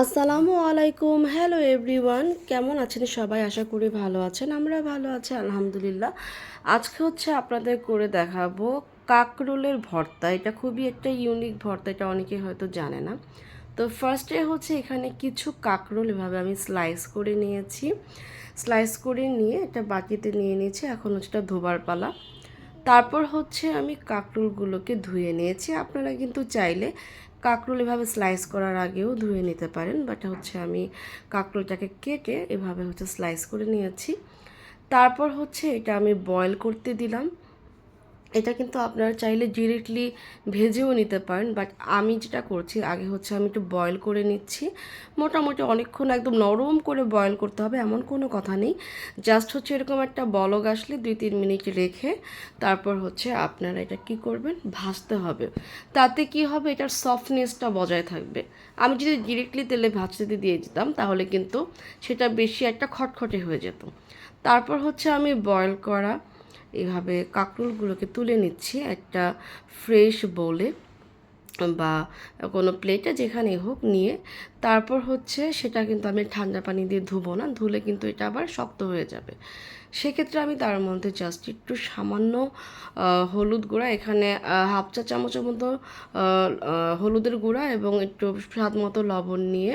আসসালামু আলাইকুম। Hello everyone কেমন আছেন সবাই? আশা করি ভালো আছেন, আমরা ভালো আছি, আলহামদুলিল্লাহ। আজকে হচ্ছে আপনাদের করে দেখাবো কাকরোলের ভর্তা। এটা খুবই একটা ইউনিক ভর্তা, এটা অনেকে হয়তো জানে না। তো ফার্স্টে হচ্ছে এখানে কিছু কাকরোল এভাবে আমি স্লাইস করে নিয়েছি। স্লাইস করে নিয়ে এটা বাটিতে নিয়ে নিয়েছি, এখন হচ্ছে এটা ধোবার পালা। তারপর হচ্ছে আমি কাঁকরোলগুলোকে ধুয়ে নিয়েছি। আপনারা কিন্তু চাইলে কাঁকরোল এভাবে স্লাইস করার আগেও ধুয়ে নিতে পারেন বাট হচ্ছে আমি কাঁকরোলটাকে কেটে এভাবে হচ্ছে স্লাইস করে নিয়েছি। তারপর হচ্ছে এটা আমি বয়ল করতে দিলাম। এটা কিন্তু আপনারা চাইলে ডিরেক্টলি ভেজেও নিতে পারেন বাট আমি যেটা করছি, আগে হচ্ছে আমি একটু বয়েল করে নিচ্ছি। মোটামুটি অনেকক্ষণ একদম নরম করে বয়েল করতে হবে, এমন কোনো কথা নেই। জাস্ট হচ্ছে এরকম একটা বলক আসলে দুই তিন মিনিট রেখে তারপর হচ্ছে আপনারা এটা কি করবেন, ভাজতে হবে। তাতে কি হবে, এটার সফটনেসটা বজায় থাকবে। আমি যদি ডিরেক্টলি তেলে ভাজতে দিয়ে দিতাম, তাহলে কিন্তু সেটা বেশি একটা খটখটে হয়ে যেত। তারপর হচ্ছে আমি বয়েল করা এভাবে কাঁকরোলগুলোকে তুলে নিচ্ছি একটা ফ্রেশ বলে বা কোনো প্লেটে যেখানে হোক নিয়ে। তারপর হচ্ছে সেটা কিন্তু আমি ঠান্ডা পানি দিয়ে ধুবো না, ধুলে কিন্তু এটা আবার শক্ত হয়ে যাবে। সেক্ষেত্রে আমি তার মধ্যে জাস্ট একটু সামান্য হলুদ গুঁড়া, এখানে হাফ চা চামচের মতো হলুদের গুঁড়া এবং একটু স্বাদ মতো লবণ নিয়ে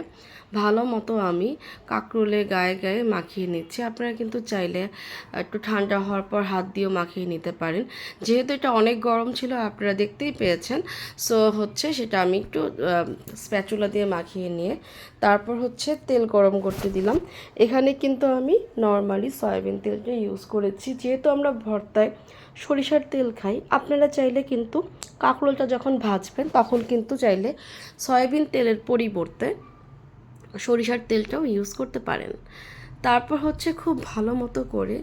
ভালো মতো আমি কাঁকরোলে গায়ে গায়ে মাখিয়ে নিচ্ছি। আপনারা কিন্তু চাইলে একটু ঠান্ডা হওয়ার পর হাত দিয়েও মাখিয়ে নিতে পারেন। যেহেতু এটা অনেক গরম ছিল, আপনারা দেখতেই পেয়েছেন। সো হচ্ছে সেটা আমি একটু স্প্যাচুলা দিয়ে মাখিয়ে নিয়ে তারপর হচ্ছে তেল গরম করতে দিলাম। এখানে কিন্তু আমি নর্মালি সয়াবিন তেলটা ইউজ করেছি। যেহেতু আমরা ভর্তায় সরিষার তেল খাই, আপনারা চাইলে কিন্তু কাঁকরোলটা যখন ভাজবেন, তখন কিন্তু চাইলে সয়াবিন তেলের পরিবর্তে সরিষার তেলটাও ইউজ করতে পারেন। তারপর হচ্ছে খুব ভালো মতো করে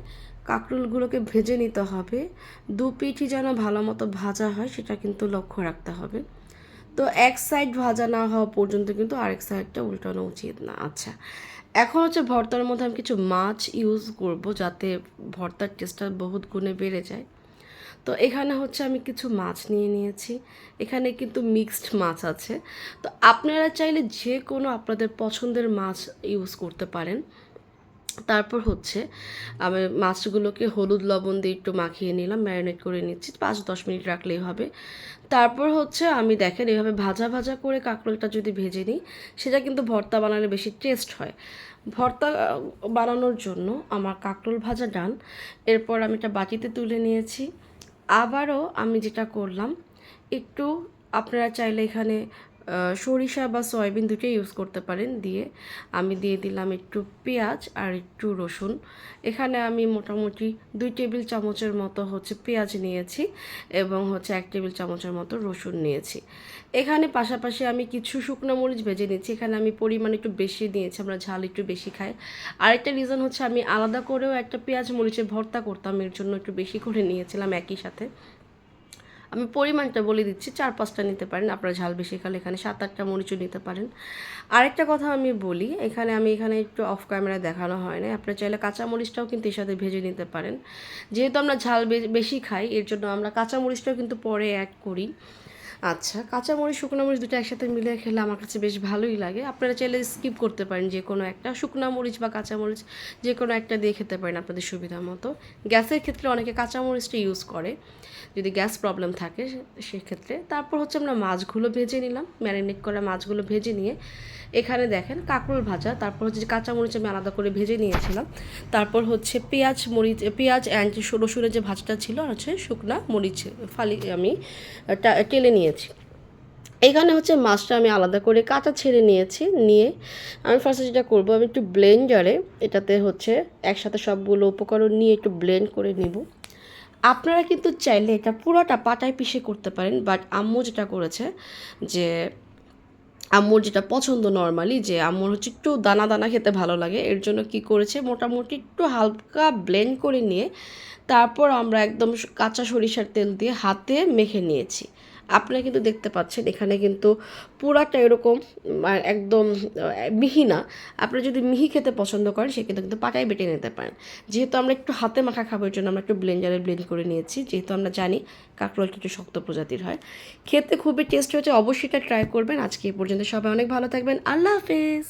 কাঁকরোলগুলোকে ভেজে নিতে হবে। দু পিঠই যেন ভালো মতো ভাজা হয়, সেটা কিন্তু লক্ষ্য রাখতে হবে। তো এক সাইড ভাজা না হওয়া পর্যন্ত কিন্তু আরেক সাইডটা উল্টানো উচিত না। আচ্ছা এখন হচ্ছে ভর্তার মধ্যে আমি কিছু মাছ ইউজ করব যাতে ভর্তার টেস্টটা বহুত গুণে বেড়ে যায়। তো এখানে হচ্ছে আমি কিছু মাছ নিয়ে নিয়েছি। এখানে কিন্তু মিক্সড মাছ আছে। তো আপনারা চাইলে যে কোনো আপনাদের পছন্দের মাছ ইউজ করতে পারেন। তারপর হচ্ছে আমি মাছগুলোকে হলুদ লবণ দিয়ে একটু মাখিয়ে নিলাম, ম্যারিনেট করে নিচ্ছি, পাঁচ দশ মিনিট রাখলেই হবে। তারপর হচ্ছে আমি দেখেন এভাবে ভাজা ভাজা করে কাঁকরোলটা যদি ভেজে নিই, সেটা কিন্তু ভর্তা বানালে বেশি টেস্ট হয়। ভর্তা বানানোর জন্য আমার কাঁকরোল ভাজা ডান, এরপর আমি এটা বাটিতে তুলে নিয়েছি। আবারও আমি যেটা করলাম, একটু আপনারা চাইলে এখানে সরিষা বা সয়াবিন দুটোই ইউজ করতে পারেন। দিয়ে আমি দিয়ে দিলাম একটু পেঁয়াজ আর একটু রসুন। এখানে আমি মোটামুটি দুই টেবিল চামচের মতো হচ্ছে পেঁয়াজ নিয়েছি এবং হচ্ছে এক টেবিল চামচের মতো রসুন নিয়েছি। এখানে পাশাপাশি আমি কিছু শুকনো মরিচ ভেজে নিয়েছি। এখানে আমি পরিমাণ একটু বেশি নিয়েছি, আমরা ঝাল একটু বেশি খাই। আরেকটা রিজন হচ্ছে আমি আলাদা করেও একটা পেঁয়াজ মরিচের ভর্তা করতাম, এর জন্য একটু বেশি করে নিয়েছিলাম একই সাথে। আমি পরিমাণটা বলে দিচ্ছি, চার পাঁচটা নিতে পারেন, আপনারা ঝাল বেশি খালে এখানে সাত আটটা মরিচও নিতে পারেন। আরেকটা কথা আমি বলি, এখানে আমি এখানে একটু অফ ক্যামেরা দেখানো হয় না আপনারা চাইলে কাঁচা মরিচটাও কিন্তু এর সাথে ভেজে নিতে পারেন। যেহেতু আমরা ঝাল বেশি খাই, এর জন্য আমরা কাঁচা মরিচটাও কিন্তু পরে অ্যাড করি। আচ্ছা কাঁচা মরিচ, শুকনো মরিচ দুটো একসাথে মিলে খেলে আমার কাছে বেশ ভালোই লাগে। আপনারা চাইলে স্কিপ করতে পারেন যে কোনো একটা। শুকনো মরিচ বা কাঁচা মরিচ যে কোনো একটা দিয়ে খেতে পারেন আপনাদের সুবিধা মতো। গ্যাসের ক্ষেত্রে অনেকে কাঁচা মরিচটা ইউজ করে। যদি গ্যাস প্রবলেম থাকে, সেক্ষেত্রে। তারপর হচ্ছে আমরা মাছগুলো ভেজে নিলাম। ম্যারিনেট করা মাছগুলো ভেজে নিয়ে এখানে দেখেন কাঁকরোল ভাজা। তারপর হচ্ছে যে কাঁচা মরিচ আমি আলাদা করে ভেজে নিয়েছিলাম। তারপর হচ্ছে পেঁয়াজ মরিচ, পেঁয়াজ অ্যান্ড রসুনের যে ভাজটা ছিল আর হচ্ছে শুকনা মরিচ ফালি আমি টেলে নিয়েছি। এখানে হচ্ছে মাছটা আমি আলাদা করে কাঁচা ছেড়ে নিয়েছি, নিয়ে আমি ফার্স্টে যেটা করব, আমি একটু ব্লেন্ডারে এটাতে হচ্ছে একসাথে সবগুলো উপকরণ নিয়ে একটু ব্লেন্ড করে নিব। আপনারা কিন্তু চাইলে এটা পুরোটা পাটায় পিষে করতে পারেন বাট আম্মু যেটা করেছে যে, আম্মুর যেটা পছন্দ নর্মালি যে আম্মুর হচ্ছে একটু দানা দানা খেতে ভালো লাগে, এর জন্য কি করেছে, মোটামুটি একটু হালকা ব্লেন্ড করে নিয়ে তারপর আমরা একদম কাঁচা সরিষার তেল দিয়ে হাতে মেখে নিয়েছি। আপনারা কিন্তু দেখতে পাচ্ছেন, এখানে কিন্তু পুরাটা এরকম একদম মিহি না। আপনারা যদি মিহি খেতে পছন্দ করেন সেক্ষেত্রে কিন্তু পাটায় বেটে নিতে পারেন। যেহেতু আমরা একটু হাতে মাখা খাবার জন্য আমরা একটু ব্লেন্ডারে ব্লেন্ড করে নিয়েছি। যেহেতু আমরা জানি কাঁকরোলটা একটু শক্ত প্রজাতির হয়। খেতে খুবই টেস্ট হয়েছে, অবশ্যই এটা ট্রাই করবেন। আজকে এই পর্যন্ত সবাই অনেক ভালো থাকবেন। আল্লাহ হাফেজ!